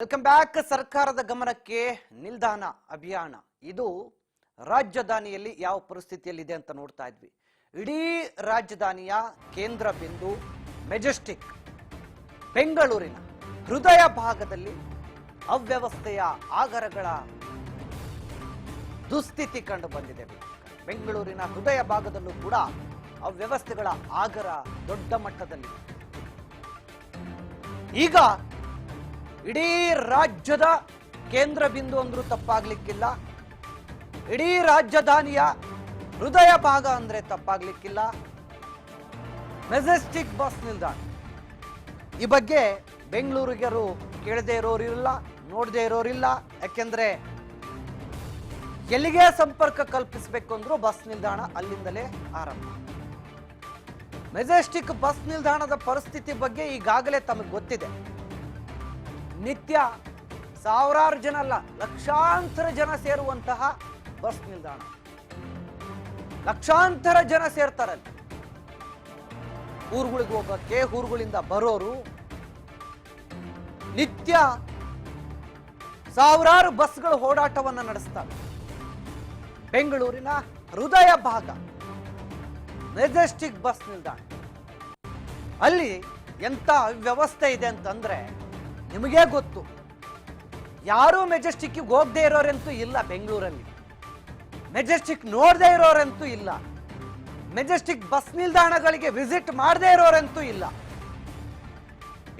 Welcome back ಸರ್ಕಾರದ ಗಮನಕ್ಕೆ ನಿಲ್ದಾಣ ಅಭಿಯಾನ. ಇದು ರಾಜಧಾನಿಯಲ್ಲಿ ಯಾವ ಪರಿಸ್ಥಿತಿಯಲ್ಲಿದೆ ಅಂತ ನೋಡ್ತಾ ಇದ್ವಿ. ಇಡೀ ರಾಜಧಾನಿಯ ಕೇಂದ್ರ ಬಿಂದು ಮೆಜೆಸ್ಟಿಕ್ ಬೆಂಗಳೂರಿನ ಹೃದಯ ಭಾಗದಲ್ಲಿ ಅವ್ಯವಸ್ಥೆಯ ಆಗರಗಳ ದುಸ್ಥಿತಿ ಕಂಡು ಬಂದಿದೆ. ಬೆಂಗಳೂರಿನ ಹೃದಯ ಭಾಗದಲ್ಲೂ ಕೂಡ ಅವ್ಯವಸ್ಥೆಗಳ ಆಗರ ದೊಡ್ಡ ಮಟ್ಟದಲ್ಲಿ ಈಗ ಇಡೀ ರಾಜ್ಯದ ಕೇಂದ್ರ ಬಿಂದು ಅಂದ್ರೂ ತಪ್ಪಾಗ್ಲಿಕ್ಕಿಲ್ಲ. ಇಡೀ ರಾಜಧಾನಿಯ ಹೃದಯ ಭಾಗ ಅಂದ್ರೆ ತಪ್ಪಾಗ್ಲಿಕ್ಕಿಲ್ಲ. ಮೆಜೆಸ್ಟಿಕ್ ಬಸ್ ನಿಲ್ದಾಣ. ಈ ಬಗ್ಗೆ ಬೆಂಗಳೂರಿಗರು ಕೇಳದೆ ಇರೋರಿಲ್ಲ, ನೋಡದೆ ಇರೋರಿಲ್ಲ. ಯಾಕೆಂದ್ರೆ ಎಲ್ಲಿಗೆ ಸಂಪರ್ಕ ಕಲ್ಪಿಸಬೇಕು ಅಂದ್ರು ಬಸ್ ನಿಲ್ದಾಣ ಅಲ್ಲಿಂದಲೇ ಆರಂಭ. ಮೆಜೆಸ್ಟಿಕ್ ಬಸ್ ನಿಲ್ದಾಣದ ಪರಿಸ್ಥಿತಿ ಬಗ್ಗೆ ಈಗಾಗಲೇ ತಮಗೆ ಗೊತ್ತಿದೆ. ನಿತ್ಯ ಸಾವಿರಾರು ಜನ ಅಲ್ಲ, ಲಕ್ಷಾಂತರ ಜನ ಸೇರುವಂತಹ ಬಸ್ ನಿಲ್ದಾಣ. ಲಕ್ಷಾಂತರ ಜನ ಸೇರ್ತಾರಲ್ಲಿ ಊರುಗಳಿಗೆ ಹೋಗಕ್ಕೆ, ಊರುಗಳಿಂದ ಬರೋರು ನಿತ್ಯ ಸಾವಿರಾರು ಬಸ್ಗಳು ಓಡಾಟವನ್ನು ನಡೆಸ್ತಾರೆ. ಬೆಂಗಳೂರಿನ ಹೃದಯ ಭಾಗ, ಮೆಜೆಸ್ಟಿಕ್ ಬಸ್ ನಿಲ್ದಾಣ. ಅಲ್ಲಿ ಎಂಥ ವ್ಯವಸ್ಥೆ ಇದೆ ಅಂತಂದ್ರೆ ನಿಮಗೇ ಗೊತ್ತು. ಯಾರೂ ಮೆಜೆಸ್ಟಿಕ್ಕಿಗೆ ಹೋಗದೆ ಇರೋರಂತೂ ಇಲ್ಲ ಬೆಂಗಳೂರಲ್ಲಿ. ಮೆಜೆಸ್ಟಿಕ್ ನೋಡದೆ ಇರೋರಂತೂ ಇಲ್ಲ. ಮೆಜೆಸ್ಟಿಕ್ ಬಸ್ ನಿಲ್ದಾಣಗಳಿಗೆ ವಿಸಿಟ್ ಮಾಡದೇ ಇರೋರಂತೂ ಇಲ್ಲ.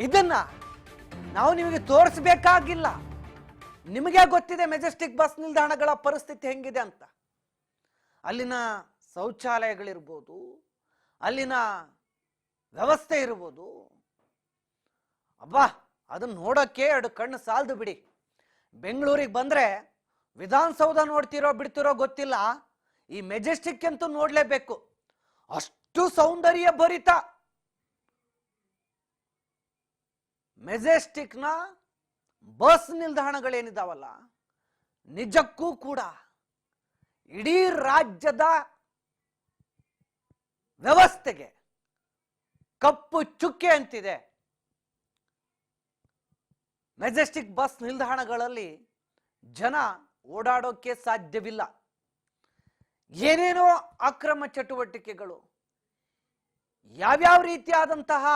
ಇದನ್ನ ನಾವು ನಿಮಗೆ ತೋರಿಸ್ಬೇಕಾಗಿಲ್ಲ. ನಿಮಗೆ ಗೊತ್ತಿದೆ ಮೆಜೆಸ್ಟಿಕ್ ಬಸ್ ನಿಲ್ದಾಣಗಳ ಪರಿಸ್ಥಿತಿ ಹೆಂಗಿದೆ ಅಂತ. ಅಲ್ಲಿನ ಶೌಚಾಲಯಗಳಿರ್ಬೋದು, ಅಲ್ಲಿನ ವ್ಯವಸ್ಥೆ ಇರ್ಬೋದು. ಅಬ್ಬಾ! ಅದನ್ನ ನೋಡೋಕ್ಕೆ ಎರಡು ಕಣ್ಣು ಸಾಲದು ಬಿಡಿ. ಬೆಂಗಳೂರಿಗೆ ಬಂದ್ರೆ ವಿಧಾನಸೌಧ ನೋಡ್ತಿರೋ ಬಿಡ್ತಿರೋ ಗೊತ್ತಿಲ್ಲ. ಈ ಮೆಜೆಸ್ಟಿಕ್ ಅಂತೂ ನೋಡ್ಲೇಬೇಕು. ಅಷ್ಟು ಸೌಂದರ್ಯ ಭರಿತ ಮೆಜೆಸ್ಟಿಕ್ನ ಬಸ್ ನಿಲ್ದಾಣಗಳೇನಿದಾವಲ್ಲ, ನಿಜಕ್ಕೂ ಕೂಡ ಇಡೀ ರಾಜ್ಯದ ವ್ಯವಸ್ಥೆಗೆ ಕಪ್ಪು ಚುಕ್ಕೆ ಅಂತಿದೆ. ಮೆಜೆಸ್ಟಿಕ್ ಬಸ್ ನಿಲ್ದಾಣಗಳಲ್ಲಿ ಜನ ಓಡಾಡೋಕೆ ಸಾಧ್ಯವಿಲ್ಲ. ಏನೇನೋ ಅಕ್ರಮ ಚಟುವಟಿಕೆಗಳು, ಯಾವ್ಯಾವ ರೀತಿಯಾದಂತಹ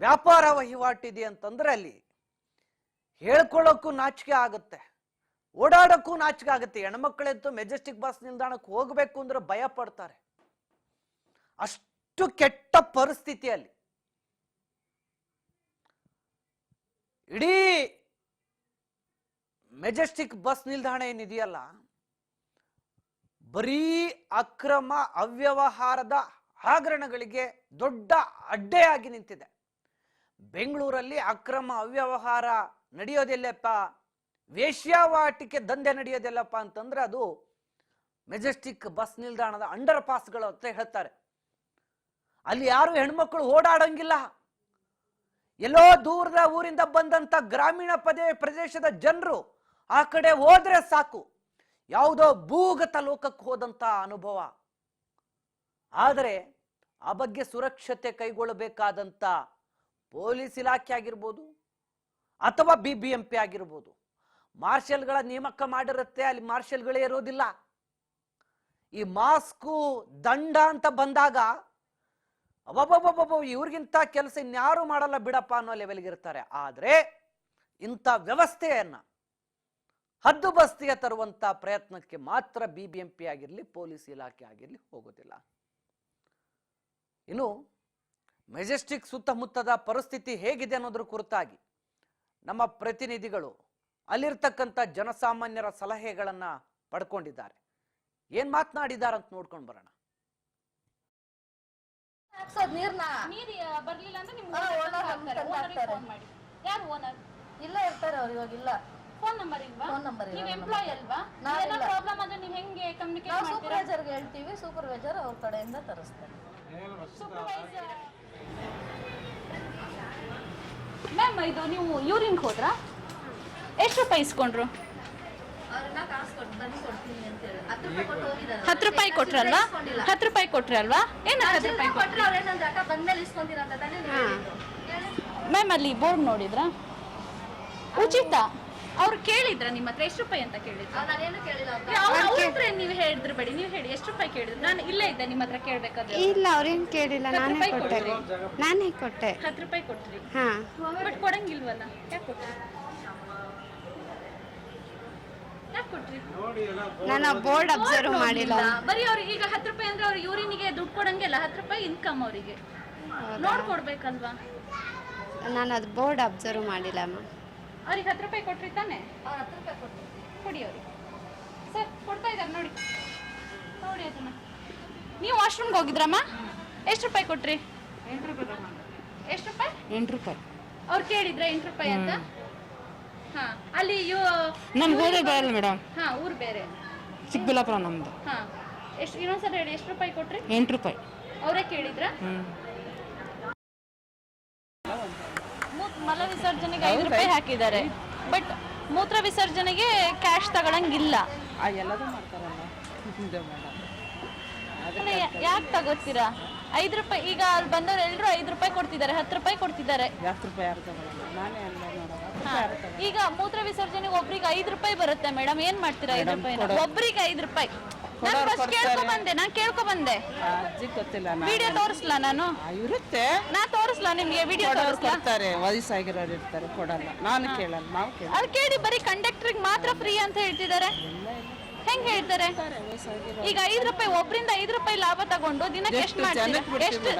ವ್ಯಾಪಾರ ವಹಿವಾಟಿದೆ ಅಂತಂದ್ರೆ ಅಲ್ಲಿ ಹೇಳ್ಕೊಳ್ಳೋಕ್ಕೂ ನಾಚಿಕೆ ಆಗುತ್ತೆ, ಓಡಾಡೋಕ್ಕೂ ನಾಚಿಕೆ ಆಗುತ್ತೆ. ಹೆಣ್ಮಕ್ಳಂತೂ ಮೆಜೆಸ್ಟಿಕ್ ಬಸ್ ನಿಲ್ದಾಣಕ್ಕೆ ಹೋಗ್ಬೇಕು ಅಂದ್ರೆ ಭಯ ಪಡ್ತಾರೆ. ಅಷ್ಟು ಕೆಟ್ಟ ಪರಿಸ್ಥಿತಿಯಲ್ಲಿ ಇಡೀ ಮೆಜೆಸ್ಟಿಕ್ ಬಸ್ ನಿಲ್ದಾಣ ಏನಿದೆಯಲ್ಲ, ಬರೀ ಅಕ್ರಮ ಅವ್ಯವಹಾರದ ಹಗರಣಗಳಿಗೆ ದೊಡ್ಡ ಅಡ್ಡೆಯಾಗಿ ನಿಂತಿದೆ. ಬೆಂಗಳೂರಲ್ಲಿ ಅಕ್ರಮ ಅವ್ಯವಹಾರ ನಡೆಯೋದಿಲ್ಲಪ್ಪ ವೇಶ್ಯಾವಾಟಿಕೆ ದಂಧೆ ನಡೆಯೋದಿಲ್ಲಪ್ಪ ಅಂತಂದ್ರೆ ಅದು ಮೆಜೆಸ್ಟಿಕ್ ಬಸ್ ನಿಲ್ದಾಣದ ಅಂಡರ್ ಪಾಸ್ಗಳು ಅಂತ ಹೇಳ್ತಾರೆ. ಅಲ್ಲಿ ಯಾರು ಹೆಣ್ಮಕ್ಳು ಓಡಾಡಂಗಿಲ್ಲ. ಎಲ್ಲೋ ದೂರದ ಊರಿಂದ ಬಂದಂತ ಗ್ರಾಮೀಣ ಪದೇ ಪ್ರದೇಶದ ಜನರು ಆ ಕಡೆ ಹೋದ್ರೆ ಸಾಕು. ಯಾವುದೋ ಭೂಗತ ಲೋಕಕ್ಕೆ ಹೋದಂತ ಅನುಭವ. ಆದರೆ ಆ ಬಗ್ಗೆ ಸುರಕ್ಷತೆ ಕೈಗೊಳ್ಳಬೇಕಾದಂತ ಪೊಲೀಸ್ ಇಲಾಖೆ ಆಗಿರ್ಬೋದು ಅಥವಾ ಬಿ ಬಿ ಎಂ ಪಿ ಆಗಿರ್ಬೋದು. ಮಾರ್ಷಲ್ಗಳ ನೇಮಕ ಮಾಡಿರುತ್ತೆ, ಅಲ್ಲಿ ಮಾರ್ಷಲ್ಗಳೇ ಇರೋದಿಲ್ಲ. ಈ ಮಾಸ್ಕು, ದಂಡ ಅಂತ ಬಂದಾಗ ಅಬ್ಬಬ್ಬಬ್ಬಬ್ಬ, ಇವ್ರಿಗಿಂತ ಕೆಲಸ ಇನ್ಯಾರು ಮಾಡಲ್ಲ ಬಿಡಪ್ಪ ಅನ್ನೋ ಲೆವೆಲ್ಗೆ ಇರ್ತಾರೆ. ಆದರೆ ಇಂಥ ವ್ಯವಸ್ಥೆಯನ್ನು ಹದ್ದುಬಸ್ತಿಗೆ ತರುವಂಥ ಪ್ರಯತ್ನಕ್ಕೆ ಮಾತ್ರ ಬಿ ಬಿ ಎಂ ಪಿ ಆಗಿರಲಿ, ಪೊಲೀಸ್ ಇಲಾಖೆ ಆಗಿರಲಿ ಹೋಗೋದಿಲ್ಲ. ಇನ್ನು ಮೆಜೆಸ್ಟಿಕ್ ಸುತ್ತಮುತ್ತದ ಪರಿಸ್ಥಿತಿ ಹೇಗಿದೆ ಅನ್ನೋದ್ರ ಕುರಿತಾಗಿ ನಮ್ಮ ಪ್ರತಿನಿಧಿಗಳು ಅಲ್ಲಿರ್ತಕ್ಕಂಥ ಜನಸಾಮಾನ್ಯರ ಸಲಹೆಗಳನ್ನು ಪಡ್ಕೊಂಡಿದ್ದಾರೆ. ಏನು ಅಂತ ನೋಡ್ಕೊಂಡು ಬರೋಣ. ಹಾಕ್ಸೋದ್ ನೀರ್ನ. ನೀರ್ ಬರ್ಲಿಲ್ಲ ಅಂದ್ರೆ ನಿಮ್ಗೆ ಹಾ, owner ಹಾಕ್ತಾರೆ. ತಂದು ಹಾಕ್ತಾರೆ. ಫೋನ್ ಮಾಡಿ. ಯಾರು ಓನರ್? ಇಲ್ಲ ಇರ್ತಾರೆ ಅವ್ರು ಇವಾಗ ಇಲ್ಲ. ಫೋನ್ ನಂಬರ್ ಇಲ್ವಾ? Phone number ಇಲ್ಲ ನೀವು ನಮ್ಮ ಎಂಪ್ಲಾಯ್ ಅಲ್ವಾ? ನಾವ್ ಇಲ್ಲ. ಪ್ರಾಬ್ಲಮ್ ಆದ್ರೆ ನೀವು ಹೆಂಗೆ ಕಮ್ಯುನಿಕೇಟ್ ನಾವು ಮಾಡ್ತೀರಾ? ಸೂಪರ್ವೈಸರ್ಗೆ ಹೇಳ್ತೀವಿ ಸೂಪರ್ವೈಸರ್ ಅವ್ರ ಕಡೆಯಿಂದ ತರಿಸ್ತಾರೆ ಸೂಪರ್ವೈಸರ್ ಮ್ಯಾಮ್ ಇದು ನೀವು ಯೂರಿನ್ ಹೋದ್ರಾ? ಎಷ್ಟು ರೂಪಾಯಿ ಇಸ್ಕೊಂಡ್ರು ಅವ್ರನ್ನ ಕಾಸು ಕೊಟ್ಟು ಬಂದು ಕೊಡ್ತೀನಿ ಅಂತ ಹೇಳಿ ಹತ್ತು ರೂಪಾಯಿ ಕೊಟ್ಟು ಹೋಗಿದ್ದಾರೆ ಹತ್ತು ರೂಪಾಯಿ ಕೊಟ್ರಲ್ವಾ? ಹತ್ತು ರೂಪಾಯಿ ಕೊಟ್ರಲ್ವಾ ಏನು ಹತ್ತು ರೂಪಾಯಿ. ಮ್ಯಾಮ್ ಅಲ್ಲಿ ಬೋರ್ಡ್ ನೋಡಿದ್ರಾ? ಉಚಿತ. ಅವ್ರು ಕೇಳಿದ್ರ ನಿಮ್ಮ ಹತ್ರ ಎಷ್ಟು ರೂಪಾಯಿ ಅಂತ ಕೇಳಿದ್ರು? ನೀವು ಹೇಳಿದ್ರು ಬೇಡಿ ನೀವು ಹೇಳಿ ಎಷ್ಟು ರೂಪಾಯಿ ಕೇಳಿದ್ರು? ನಾನು ಇಲ್ಲೇ ಇದ್ದೆ ನಿಮ್ಮ ಹತ್ರ ಕೇಳ್ಬೇಕಾದ್ರೆ. ಇಲ್ಲ ಅವ್ರೇನ್ ಕೇಳಿಲ್ಲ ನಾನು ಕೊಟ್ಟೆ? ನಾನೇ ಕೊಟ್ಟೆ. ಹತ್ತು ರೂಪಾಯಿ ಕೊಟ್ರಿ. ಹಾ. ಬಟ್ ಕೊಡಂಗಿಲ್ವಲ್ಲ? ಯಾಕೆ ಕೊಟ್ರಿ? ನಾನು ಬೋರ್ಡ್ ಅಬ್ಸರ್ವ್ ಮಾಡಿಲ್ಲ. ಬರೀ ಅವ್ರಿಗೆ ಈಗ ಹತ್ತು ರೂಪಾಯಿ ಅಂದ್ರೆ ಅವ್ರ ಯೂರಿನಿಗೆ ದುಡ್ಡು ಕೊಡಂಗಿಲ್ಲ ಹತ್ತು ರೂಪಾಯಿ ಇನ್ಕಮ್ ಅವರಿಗೆ. ನೋಡ್ಕೊಡ್ಬೇಕಲ್ವಾ? ನಾನು ಅದು ಬೋರ್ಡ್ ಅಬ್ಸರ್ವ್ ಮಾಡಿಲ್ಲ ಅಮ್ಮ ಅವ್ರಿಗೆ ಹತ್ತು ರೂಪಾಯಿ ಕೊಟ್ರಿ ತಾನೆ? ಅವ್ರು ಹತ್ತು ರೂಪಾಯಿ ಕೊಟ್ಟು ಕೊಡಿ ಅವ್ರಿಗೆ. ಸರ್ ಕೊಡ್ತಾ ಇದ್ದಾರೆ ನೋಡಿ. ನೋಡಿ ಅದನ್ನ ನೀವು ವಾಶ್ರೂಮ್ಗೆ ಹೋಗಿದ್ರಮ್ಮ ಎಷ್ಟು ರೂಪಾಯಿ ಕೊಟ್ರಿ? ಎಷ್ಟು ರೂಪಾಯಿ? ಎಂಟು ರೂಪಾಯಿ. ಅವ್ರು ಕೇಳಿದ್ರ ಎಂಟು ರೂಪಾಯಿ ಅಂತ? ಹಾ ಅಲ್ಲಿ ಯು ನಮ್ಗೆ ಓದೇ ಬರಲ್ಲ ಮೇಡಮ್. ಹಾ ಊರು ಬೇರೆ. ಚಿಕ್ಕಬಳ್ಳಾಪುರ ನಮ್ದು. ಹಾ ಎಷ್ಟು ಇನ್ನೊಂದ್ಸಲ ಹೇಳಿ ಎಷ್ಟು ರೂಪಾಯಿ ಕೊಟ್ರಿ? ಎಂಟು ರೂಪಾಯಿ. ಅವರೇ ಕೇಳಿದ್ರ? ಹ್ಞೂ ಮಲ ವಿಸರ್ಜನೆಗೆ ಐದು ರೂಪಾಯಿ ಹಾಕಿದ್ದಾರೆ. ಬಟ್ ಮೂತ್ರ ವಿಸರ್ಜನೆಗೆ ಕ್ಯಾಶ್ ತಗೊಳಂಗಿಲ್ಲ. ಎಲ್ಲದೂ ಮಾಡ್ತಾರಲ್ಲ. ಯಾಕೆ ತಗೋತೀರಾ? ಐದು ರೂಪಾಯಿ ಈಗ ಅಲ್ಲಿ ಬಂದವ್ರು ಎಲ್ಲರೂ ಐದು ರೂಪಾಯಿ ಕೊಡ್ತಿದ್ದಾರೆ ಹತ್ತು ರೂಪಾಯಿ ಕೊಡ್ತಿದ್ದಾರೆ. ಜಾಸ್ತಿ ರೂಪಾಯಿ ಯಾರು ತಗೊಳ್ಳಲ್ಲ ನಾನೇ ಅಲ್ಲ. ಈಗ ಮೂತ್ರ ವಿಸರ್ಜನೆಗೆ ಒಬ್ರಿಗೆ ಐದು ರೂಪಾಯಿ ಬರುತ್ತೆ ಮೇಡಮ್. ಏನ್ ಮಾಡ್ತೀರಾ ಐದು ರೂಪಾಯಿ ಒಬ್ರಿಗೆ ಐದು ರೂಪಾಯಿ. ನಾನು ಫಸ್ಟ್ ಕೇಳ್ಕೊ ಬಂದೆ ನಾನು ಕೇಳ್ಕೊ ಬಂದೆ ಅಜ್ಜಿ ಗೊತ್ತಿಲ್ಲ ನಾ ವಿಡಿಯೋ ತೋರಿಸ್ಲಾ ನಾನು? ಇರುತ್ತೆ. ನಾ ತೋರಿಸ್ಲಾ ನಿಮ್ಗೆ? ವಿಡಿಯೋ ಕೊಡೋರು ತೋರಿಸ್ಲಾ? ಕೊಡ್ತಾರೆ ವಯಸ್ಸಾಗಿರೋರು ಇರ್ತಾರೆ ಕೊಡಲ್ಲ. ನಾನು ಕೇಳಲ್ಲ ನಾವು ಕೇಳ ಅಲ್ಲಿ ಕೇಳಿ ಬರೀ ಕಂಡಕ್ಟರ್ಗೆ ಮಾತ್ರ ಫ್ರೀ ಅಂತ ಹೇಳ್ತಿದ್ದಾರೆ. ಹೆಂಗ್ ಹೇಳ್ತಾರೆ? ಈಗ ಐದು ರೂಪಾಯಿ ಒಬ್ರಿಂದ ಐದು ರೂಪಾಯಿ ಲಾಭ ತಗೊಂಡು ದಿನಕ್ಕೆ ಎಷ್ಟು ಮಾಡ್ತೀರಾ? ಎಷ್ಟು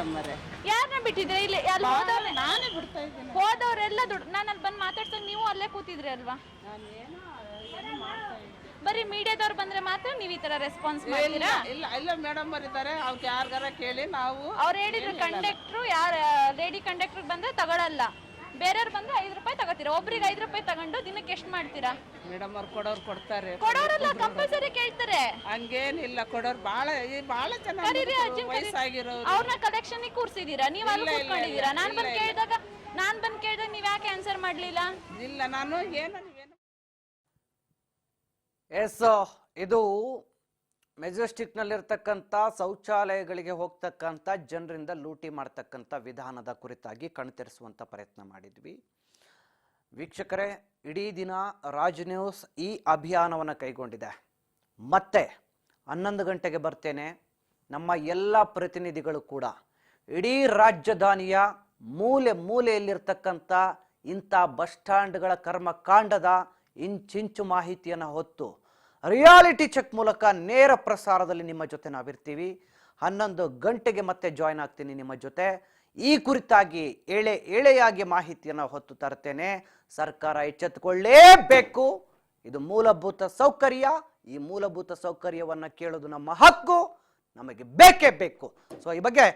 ಯಾರನ್ನ ಬಿಟ್ಟಿದ್ರೆ ಇಲ್ಲಿ ಅಲ್ಲಿ ಹೋದವ್ರೆ ಹೋದವ್ರೆಲ್ಲ ದುಡ್ಡು ನಾನು ಅಲ್ಲಿ ಬಂದು ಮಾತಾಡ್ಸಕ್ ನೀವು ಅಲ್ಲೇ ಕೂತಿದ್ರಿ ಅಲ್ವಾ? ಬರೀ ಮೀಡಿಯಾದವ್ರು ಬಂದ್ರೆ ಮಾತ್ರ ನೀವು ಈ ತರ ರೆಸ್ಪಾನ್ಸ್ ಮಾಡ್ತೀರಾ? ಇಲ್ಲ ಇಲ್ಲ ಮೇಡಮ್ ಅವ್ರಿಗೆ ಯಾರಿಗಾರ ಕೇಳಿ ನಾವು ಅವ್ರು ಹೇಳಿದ್ರು ಕಂಡಕ್ಟ್ರು ಯಾರ ಲೇಡಿ ಕಂಡಕ್ಟರ್ ಬಂದ್ರೆ ತಗೊಳಲ್ಲ. ಬೇರೆಯವ್ರು ಬಂದ್ರೆ ಐದು ರೂಪಾಯಿ ತಗೋತೀರಾ? ಒಬ್ರಿಗೆ ಐದು ರೂಪಾಯಿ ತಗೊಂಡು ದಿನಕ್ಕೆ ಎಷ್ಟು ಮಾಡ್ತೀರಾ? ಮೇಡಮ್ ಅವ್ರು ಕೊಡೋರು ಕೊಡ್ತಾರೆ. ಕೊಡೋರಲ್ಲ ಕಂಪಲ್ಸರಿ ಕೇಳ್ತಾರೆ. ಹಂಗೇನಿಲ್ಲ ಕೊಡೋರು ಬಹಳ ಈ ಬಹಳ ಕರೀರಿ. ಚೆನ್ನಾಗಿ ವಯಸ್ಸಾಗಿರೋರು. ಅವ್ರನ್ನ ಕಲೆಕ್ಷನ್ ಕೂರ್ಸಿದೀರಾ? ನೀವ್ ಅಲ್ಲಿ ಇಲ್ಲ, ಇಲ್ಲ, ಕೂತ್ಕೊಂಡಿದೀರಾ? ನಾನ್ ಬಂದ್ ಕೇಳಿದಾಗ ನಾನ್ ಬಂದ್ ಕೇಳಿದಾಗ ನೀವ್ ಯಾಕೆ ಆನ್ಸರ್ ಮಾಡ್ಲಿಲ್ಲ? ಇಲ್ಲ ನಾನು ಏನು ನೀವೇನು? ಎಸ್ ಇದು ಮೆಜೆಸ್ಟಿಕ್ನಲ್ಲಿರ್ತಕ್ಕಂಥ ಶೌಚಾಲಯಗಳಿಗೆ ಹೋಗ್ತಕ್ಕಂಥ ಜನರಿಂದ ಲೂಟಿ ಮಾಡ್ತಕ್ಕಂಥ ವಿಧಾನದ ಕುರಿತಾಗಿ ಕಣ್ತರಿಸುವಂಥ ಪ್ರಯತ್ನ ಮಾಡಿದ್ವಿ. ವೀಕ್ಷಕರೇ, ಇಡೀ ದಿನ ರಾಜ್ ನ್ಯೂಸ್ ಈ ಅಭಿಯಾನವನ್ನು ಕೈಗೊಂಡಿದೆ. ಮತ್ತೆ ಹನ್ನೊಂದು ಗಂಟೆಗೆ ಬರ್ತೇನೆ. ನಮ್ಮ ಎಲ್ಲ ಪ್ರತಿನಿಧಿಗಳು ಕೂಡ ಇಡೀ ರಾಜಧಾನಿಯ ಮೂಲೆ ಮೂಲೆಯಲ್ಲಿರ್ತಕ್ಕಂಥ ಇಂಥ ಬಸ್ ಸ್ಟ್ಯಾಂಡ್ಗಳ ಕರ್ಮಕಾಂಡದ ಇಂಚಿಂಚು ಮಾಹಿತಿಯನ್ನು ಹೊತ್ತು ರಿಯಾಲಿಟಿ ಚೆಕ್ ಮೂಲಕ ನೇರ ಪ್ರಸಾರದಲ್ಲಿ ನಿಮ್ಮ ಜೊತೆ ನಾವಿರ್ತೀವಿ. ಹನ್ನೊಂದು ಗಂಟೆಗೆ ಮತ್ತೆ ಜಾಯ್ನ್ ಆಗ್ತೀನಿ ನಿಮ್ಮ ಜೊತೆ. ಈ ಕುರಿತಾಗಿ ಎಳೆ, ಎಳೆಯಾಗಿ ಮಾಹಿತಿಯನ್ನು ಹೊತ್ತು ತರ್ತೇನೆ. ಸರ್ಕಾರ ಎಚ್ಚೆತ್ತುಕೊಳ್ಳೇಬೇಕು. ಇದು ಮೂಲಭೂತ ಸೌಕರ್ಯ. ಈ ಮೂಲಭೂತ ಸೌಕರ್ಯವನ್ನು ಕೇಳೋದು ನಮ್ಮ ಹಕ್ಕು. ನಮಗೆ ಬೇಕೇ ಬೇಕು. ಸೊ ಈ ಬಗ್ಗೆ